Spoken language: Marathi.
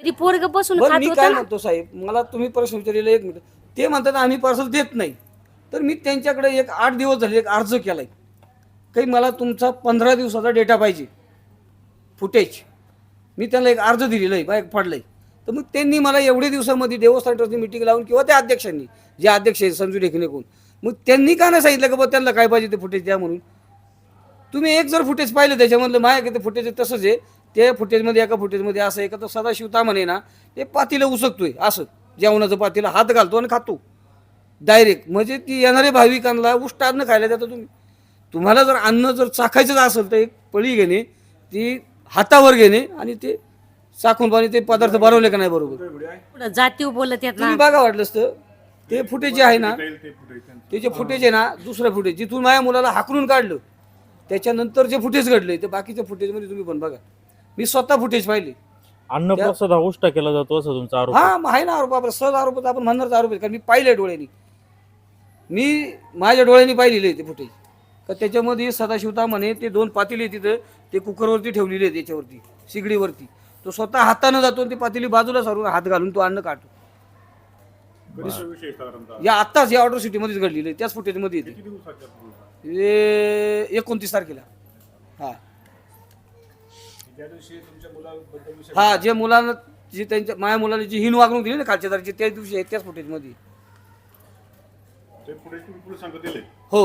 तरी पोरग बसून बरं खात मी होतं काय ना. म्हणतो साहेब? मला तुम्ही प्रश्न विचारलेला एक मिनिट. ते म्हणतात आम्ही पार्सल देत नाही. तर मी त्यांच्याकडे एक आठ दिवस झाले एक अर्ज केलाय. काही मला तुमचा पंधरा दिवसाचा डेटा पाहिजे. फुटेज मी त्यांना एक अर्ज दिलेला आहे बाहेर पडलाय. तर मग त्यांनी मला एवढे दिवसामध्ये देवस्थान ट्रस्टनी मिटिंग लावून किंवा त्या अध्यक्षांनी जे अध्यक्ष आहेत संजू रेखने कोण मग त्यांनी का नाही सांगितलं का बा त्यांना काय पाहिजे ते फुटेज द्या म्हणून? तुम्ही एक जर फुटेज पाहिलं त्याच्यामधलं माझ्या ते फुटेज तसंच आहे. त्या फुटेजमध्ये एका फुटेजमध्ये असं आहे का तर सदाशिव तामाने ना ते पातीला उसकतोय असं. जेवणाचं पातीला हात घालतो आणि खातो. डायरेक्ट म्हणजे ती येणारे भाविकांना उष्ट अन्न खायला देता तुम्ही. तुम्हाला जर अन्न जर चाखायचंच असेल तर एक पळी घेणे ती हातावर घेणे आणि ते चाखून पाणी ते पदार्थ बनवले का नाही बरोबर? जातीव बोलत येत तुम्ही बघा वाटलं असतं ते फुटेज जे आहे ना ते जे फुटेज आहे ना दुसरं फुटेज जिथून माझ्या मुलाला हाकलून काढलं त्याच्यानंतर जे फुटेज घडले ते बाकीच्या फुटेजमध्ये तुम्ही पण बघा. मी स्वतः फुटेज पाहिले. अन्नप्रसाद हा उष्टा केला जातो असं तुमचा आरोप हा मग आहे ना आरोप आपला. सहज आरोप आपण म्हणणारच आरोप आहे कारण मी पाहिले डोळ्यांनी. मी माझ्या डोळ्यांनी पाहिलेले आहे ते फुटेज का त्याच्यामध्ये सदाशिवता म्हणे ते दोन पातेली तिथं ते कुकरवरती ठेवलेले आहेत त्याच्यावरती शिगडीवरती. तो स्वतः हातानं जातो आणि ती पातेली बाजूला सारून हात घालून तो अन्न काढतो. या आत्ताच या ऑर्डर सिटीमध्येच घडलेलं आहे त्याच फुटेजमध्ये येते. हे एकोणतीस तारखेला. हा. त्या दिवशी तुमच्या मुलाबद्दल विषय हा जे मुलांना जी त्यांच्या माझ्या मुलाने जी हिन वागणूक दिली ना खालच्या दरची त्याच दिवशी आहे त्याच फुटेजमध्ये ते पुढे तुम्ही पुढे सांगत दिले हो.